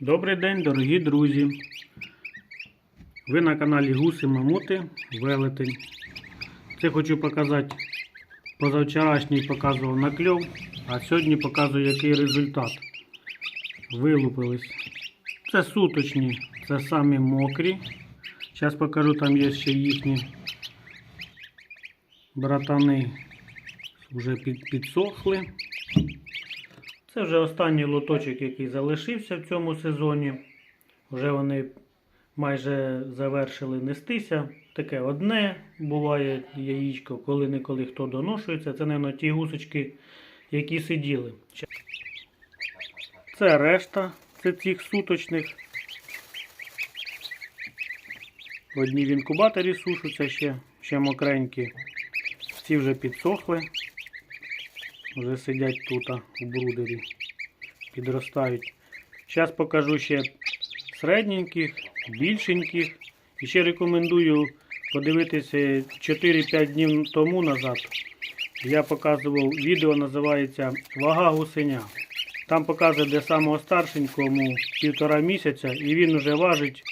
Добрий день, дорогі друзі. Ви на каналі Гуси Мамути Велетень. Це хочу показати. Позавчорашній показував накльов, а сьогодні показую, який результат. Вилупились. Це суточні, це самі мокрі. Зараз покажу, там є ще їхні братани. Вже підсохли. Це вже останній лоточок, який залишився в цьому сезоні. Вже вони майже завершили нестися. Таке одне буває яєчко, коли-неколи хто доношується. Це, мабуть, ті гусочки, які сиділи. Це решта це цих суточних. Одні в інкубаторі сушаться ще, ще мокренькі. Ці вже підсохли. Вже сидять тут у брудері. Підростають. Зараз покажу ще середненьких, більшеньких. І ще рекомендую подивитися 4-5 днів тому назад. Я показував відео, називається Вага гусеня. Там показує, де самого старшенькому півтора місяця, і він вже важить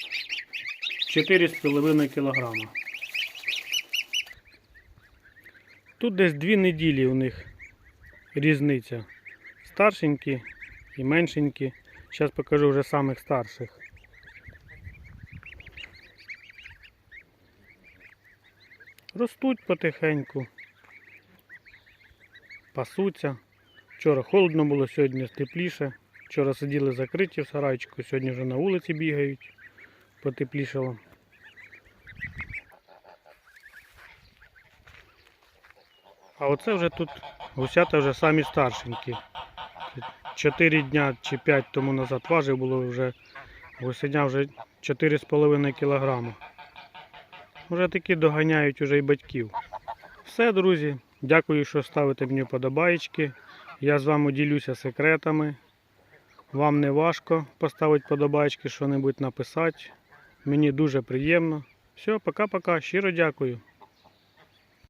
4,5 кг. Тут десь 2 неділі у них різниця. Старшенькі і меншенькі. Зараз покажу вже самих старших. Ростуть потихеньку. Пасуться. Вчора холодно було, сьогодні тепліше. Вчора сиділи закриті в сарайчику, сьогодні вже на вулиці бігають. Потеплішало. А оце вже тут гусята вже самі старшенькі. 4 дня чи 5 тому назад важив було вже гусеня вже 4,5 кг. Вже такі доганяють уже і батьків. Все, друзі. Дякую, що ставите мені подобаєчки. Я з вами ділюся секретами. Вам не важко поставити подобаєчки, що-небудь написати. Мені дуже приємно. Все, пока-пока. Щиро дякую.